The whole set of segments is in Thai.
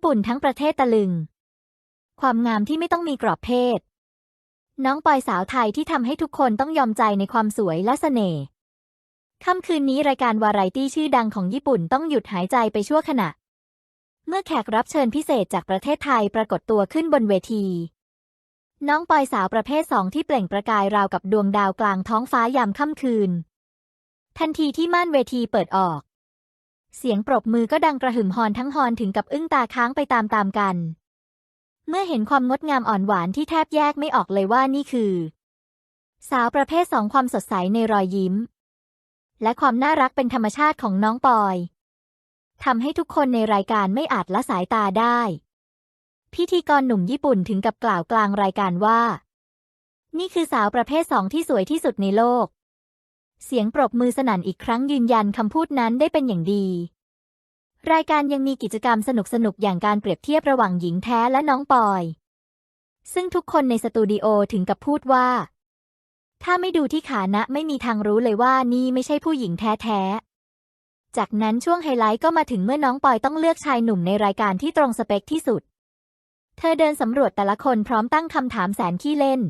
ญี่ปุ่นทั้งประเทศตะลึง ความงามที่ไม่ต้องมีกรอบเพศ น้องปอยสาวไทยที่ทำให้ทุกคนต้องยอมใจในความสวยและเสน่ห์ค่ำคืนนี้รายการวาไรตี้ชื่อดังของญี่ปุ่นต้องหยุดหายใจไปชั่วขณะ เมื่อแขกรับเชิญพิเศษจากประเทศไทยปรากฏตัวขึ้นบนเวที น้องปอยสาวประเภทสองที่เปล่งประกายราวกับดวงดาวกลางท้องฟ้ายามค่ำคืน ทันทีที่ม่านเวทีเปิดออก เสียงปรบมือก็ดังกระหึ่มฮอนทั้งฮอนถึงกับอึ้งตาค้างไปตามๆกัน เมื่อเห็นความงดงามอ่อนหวานที่แทบแยกไม่ออกเลยว่านี่คือ สาวประเภทสองความสดใสในรอยยิ้ม และความน่ารักเป็นธรรมชาติของน้องปอยทำให้ทุกคนในรายการไม่อาจละสายตาได้ พิธีกรหนุ่มญี่ปุ่นถึงกับกล่าวกลางรายการว่า นี่คือสาวประเภทสองที่สวยที่สุดในโลก เสียงปรบมือสนั่นอีกครั้งยืนยันคำพูดนั้นได้เป็นอย่างดี รายการยังมีกิจกรรมสนุกๆอย่างการเปรียบเทียบระหว่างหญิงแท้และน้องปอย ซึ่งทุกคนในสตูดิโอถึงกับพูดว่า ถ้าไม่ดูที่ขานะไม่มีทางรู้เลยว่านี่ไม่ใช่ผู้หญิงแท้ๆ จากนั้นช่วงไฮไลท์ก็มาถึงเมื่อน้องปอยต้องเลือกชายหนุ่มในรายการที่ตรงสเปคที่สุด เธอเดินสำรวจแต่ละคนพร้อมตั้งคำถามแสนขี้เล่น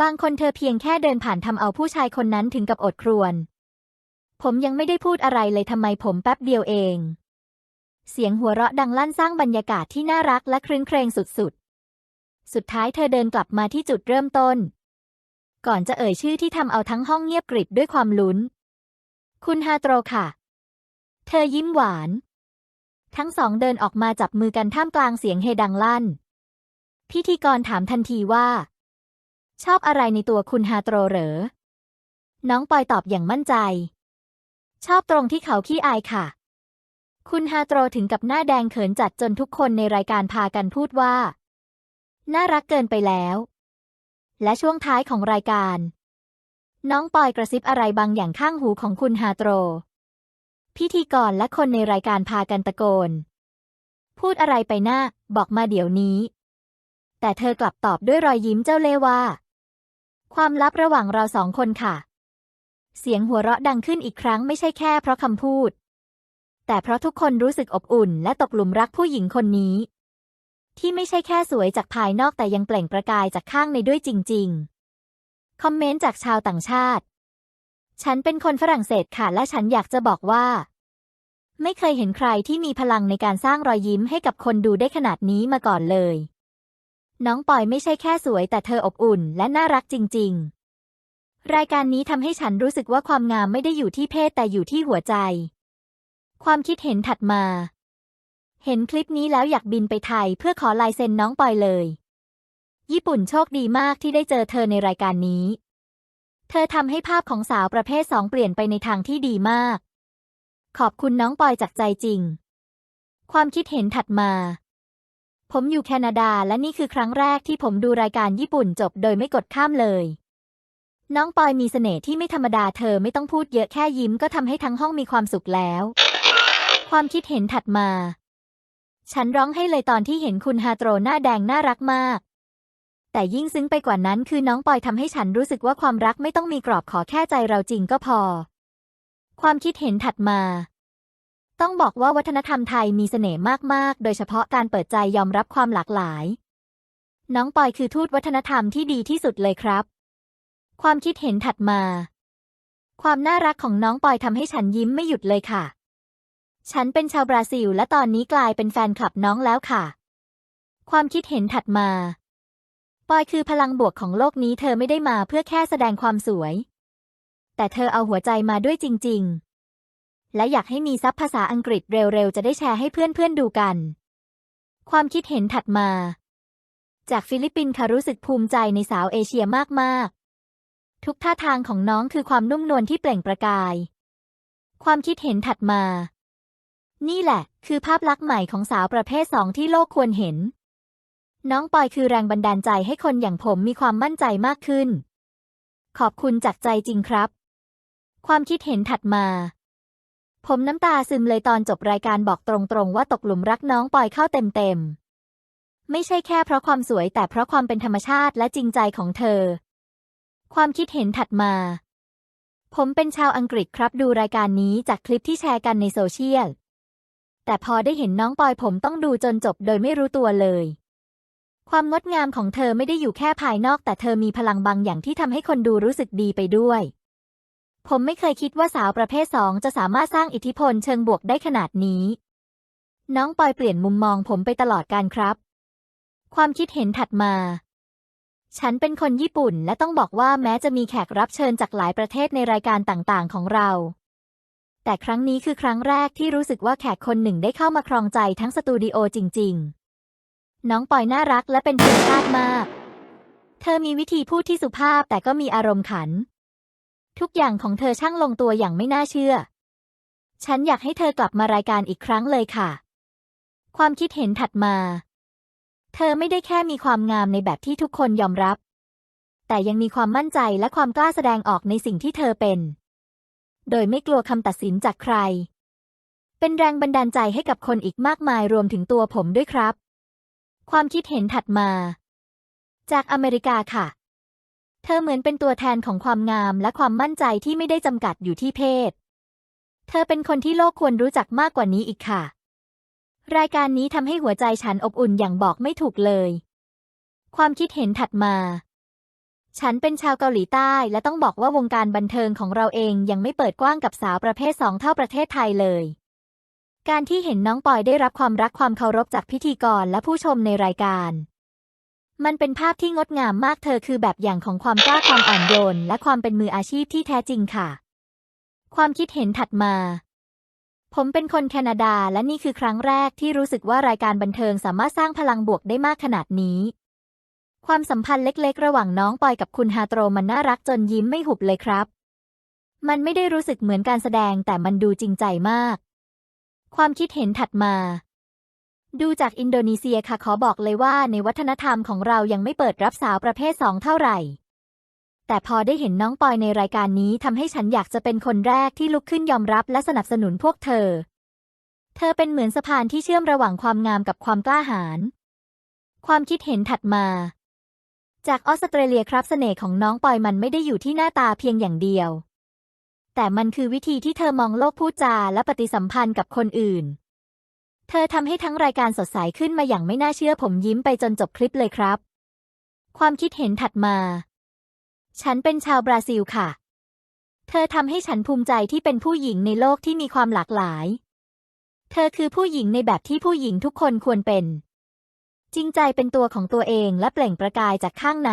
บางคนเธอเพียงแค่เดินผ่านทำเอาผู้ชายคนนั้นถึงกับอดครวญ ผมยังไม่ได้พูดอะไรเลยทำไมผมแป๊บเดียวเอง เสียงหัวเราะดังลั่นสร้างบรรยากาศที่น่ารักและครื้นเครงสุดๆ สุดท้ายเธอเดินกลับมาที่จุดเริ่มต้น ก่อนจะเอ่ยชื่อที่ทำเอาทั้งห้องเงียบกริบด้วยความลุ้น คุณฮาโตรค่ะ เธอยิ้มหวาน ทั้งสองเดินออกมาจับมือกันท่ามกลางเสียงเฮดังลั่น พิธีกรถามทันทีว่า ชอบอะไรในตัวคุณฮาโตรเหรอ น้องปอยตอบอย่างมั่นใจ ชอบตรงที่เขาขี้อายค่ะ คุณฮาโตรถึงกับหน้าแดงเขินจัดจนทุกคนในรายการพากันพูดว่า น่ารักเกินไปแล้ว และช่วงท้ายของรายการ น้องปอยกระซิบอะไรบางอย่างข้างหูของคุณฮาโตร พิธีกรและคนในรายการพากันตะโกน พูดอะไรไปหน้า บอกมาเดี๋ยวนี้แต่เธอกลับตอบด้วยรอยยิ้มเจ้าเล่ว่า ความลับระหว่างเราสองคนค่ะ เสียงหัวเราะดังขึ้นอีกครั้งไม่ใช่แค่เพราะคำพูด แต่เพราะทุกคนรู้สึกอบอุ่น และตกหลุมรักผู้หญิงคนนี้ ที่ไม่ใช่แค่สวยจากภายนอกแต่ยังเปล่งประกายจากข้างในด้วยจริง ๆ คอมเมนต์จากชาวต่างชาติ ฉันเป็นคนฝรั่งเศสค่ะ และฉันอยากจะบอกว่า ไม่เคยเห็นใครที่มีพลังในการสร้างรอยยิ้มให้กับคนดูได้ขนาดนี้มาก่อนเลย น้องปอยไม่ใช่แค่สวย แต่เธออบอุ่นและน่ารักจริง ๆ รายการนี้ทำให้ฉันรู้สึกว่าความงามไม่ได้อยู่ที่เพศแต่อยู่ที่หัวใจ ความคิดเห็นถัดมา เห็นคลิปนี้แล้วอยากบินไปไทยเพื่อขอลายเซ็นน้องปอยเลย ญี่ปุ่นโชคดีมากที่ได้เจอเธอในรายการนี้ เธอทำให้ภาพของสาวประเภทสองเปลี่ยนไปในทางที่ดีมาก ขอบคุณน้องปอยจากใจจริง ความคิดเห็นถัดมา ผมอยู่แคนาดาและนี่คือครั้งแรกที่ผมดูรายการญี่ปุ่นจบโดยไม่กดข้ามเลย น้องปอยมีเสน่ห์ที่ไม่ธรรมดาเธอไม่ต้องพูดเยอะแค่ยิ้มก็ทำให้ทั้งห้องมีความสุขแล้ว ความคิดเห็นถัดมา ฉันร้องให้เลยตอนที่เห็นคุณฮาโตรหน้าแดงน่ารักมาก แต่ยิ่งซึ้งไปกว่านั้นคือน้องปอยทำให้ฉันรู้สึกว่าความรักไม่ต้องมีกรอบขอแค่ใจเราจริงก็พอ ความคิดเห็นถัดมา ต้องบอกว่าวัฒนธรรมไทยมีเสน่ห์มาก ๆ โดยเฉพาะการเปิดใจยอมรับความหลากหลาย น้องปอยคือทูตวัฒนธรรมที่ดีที่สุดเลยครับ ความคิดเห็นถัดมา ความน่ารักของน้องปอยทำให้ฉันยิ้มไม่หยุดเลยค่ะ ฉันเป็นชาวบราซิล และตอนนี้กลายเป็นแฟนคลับน้องแล้วค่ะ ความคิดเห็นถัดมา ปอยคือพลังบวกของโลกนี้เธอไม่ได้มาเพื่อแค่แสดงความสวย แต่เธอเอาหัวใจมาด้วยจริง ๆ และอยากให้มีซับภาษาอังกฤษเร็วๆ จะได้แชร์ให้เพื่อนๆดูกัน ความคิดเห็นถัดมา จากฟิลิปปินส์ค่ะรู้สึกภูมิใจในสาวเอเชียมากๆ ทุกท่าทางของน้องคือความนุ่มนวลที่เปล่งประกาย ความคิดเห็นถัดมา นี่แหละ คือภาพลักษณ์ใหม่ของสาวประเภทสองที่โลกควรเห็น น้องปอยคือแรงบันดาลใจให้คนอย่างผมมีความมั่นใจมากขึ้น ขอบคุณจากใจจริงครับ ความคิดเห็นถัดมา ผมน้ำตาซึมเลยตอนจบรายการบอกตรงๆ ว่าตกหลุมรักน้องปอยเข้าเต็มๆ ไม่ใช่แค่เพราะความสวยแต่เพราะความเป็นธรรมชาติและจริงใจของเธอ ความคิดเห็นถัดมา ผมเป็นชาวอังกฤษครับดูรายการนี้จากคลิปที่แชร์กันในโซเชียล แต่พอได้เห็นน้องปอยผมต้องดูจนจบโดยไม่รู้ตัวเลย ความงดงามของเธอไม่ได้อยู่แค่ภายนอก แต่เธอมีพลังบางอย่างที่ทำให้คนดูรู้สึกดีไปด้วย ผมไม่เคยคิดว่าสาวประเภทสองจะสามารถสร้างอิทธิพลเชิงบวกได้ขนาดนี้ น้องปอยเปลี่ยนมุมมองผมไปตลอดการครับ ความคิดเห็นถัดมา ฉันเป็นคนญี่ปุ่นและต้องบอกว่าแม้จะมีแขกรับเชิญจากหลายประเทศในรายการต่างๆ ของเรา แต่ครั้งนี้คือครั้งแรกที่รู้สึกว่าแขกคนหนึ่งได้เข้ามาครองใจทั้งสตูดิโอจริง ๆ น้องปอยน่ารักและเป็นธรรมชาติมาก เธอมีวิธีพูดที่สุภาพแต่ก็มีอารมณ์ขัน ทุกอย่างของเธอช่างลงตัวอย่างไม่น่าเชื่อ ฉันอยากให้เธอกลับมารายการอีกครั้งเลยค่ะ ความคิดเห็นถัดมา เธอไม่ได้แค่มีความงามในแบบที่ทุกคนยอมรับ แต่ยังมีความมั่นใจและความกล้าแสดงออกในสิ่งที่เธอเป็น โดยไม่กลัวคำตัดสินจากใคร เป็นแรงบันดาลใจให้กับคนอีกมากมายรวมถึงตัวผมด้วยครับ ความคิดเห็นถัดมา จากอเมริกาค่ะ เธอเหมือนเป็นตัวแทนของความงามและความมั่นใจที่ไม่ได้จำกัดอยู่ที่เพศ เธอเป็นคนที่โลกควรรู้จักมากกว่านี้อีกค่ะ รายการนี้ทำให้หัวใจฉันอบอุ่นอย่างบอกไม่ถูกเลย ความคิดเห็นถัดมา ฉันเป็นชาวเกาหลีใต้และต้องบอกว่าวงการบันเทิงของเราเองยังไม่เปิดกว้างกับสาวประเภทสองเท่าประเทศไทยเลยการที่เห็นน้องปอยได้รับความรักความเคารพจากพิธีกรและผู้ชมในรายการ มันเป็นภาพที่งดงามมากเธอคือแบบอย่างของความกล้าความอ่อนโยนและความเป็นมืออาชีพที่แท้จริงค่ะ ความคิดเห็นถัดมา ผมเป็นคนแคนาดาและนี่คือครั้งแรกที่รู้สึกว่ารายการบันเทิงสามารถสร้างพลังบวกได้มากขนาดนี้ ความสัมพันธ์เล็กๆ ระหว่างน้องปอยกับคุณฮาโตรมันน่ารักจนยิ้มไม่หุบเลยครับ มันไม่ได้รู้สึกเหมือนการแสดงแต่มันดูจริงใจมาก ความคิดเห็นถัดมา ดูจากอินโดนีเซียค่ะขอบอกเลยว่าในวัฒนธรรมของเรายังไม่เปิดรับสาวประเภทสองเท่าไหร่ แต่พอได้เห็นน้องปอยในรายการนี้ทำให้ฉันอยากจะเป็นคนแรกที่ลุกขึ้นยอมรับและสนับสนุนพวกเธอ เธอเป็นเหมือนสะพานที่เชื่อมระหว่างความงามกับความกล้าหาญ ความคิดเห็นถัดมา จากออสเตรเลียครับเสน่ห์ของน้องปอยมันไม่ได้อยู่ที่หน้าตาเพียงอย่างเดียว แต่มันคือวิธีที่เธอมองโลกพูดจาและปฏิสัมพันธ์กับคนอื่น เธอทำให้ทั้งรายการสดใสขึ้นมาอย่างไม่น่าเชื่อผมยิ้มไปจนจบคลิปเลยครับ ความคิดเห็นถัดมา ฉันเป็นชาวบราซิลค่ะ เธอทำให้ฉันภูมิใจที่เป็นผู้หญิงในโลกที่มีความหลากหลาย เธอคือผู้หญิงในแบบที่ผู้หญิงทุกคนควรเป็น จริงใจเป็นตัวของตัวเองและเปล่งประกายจากข้างใน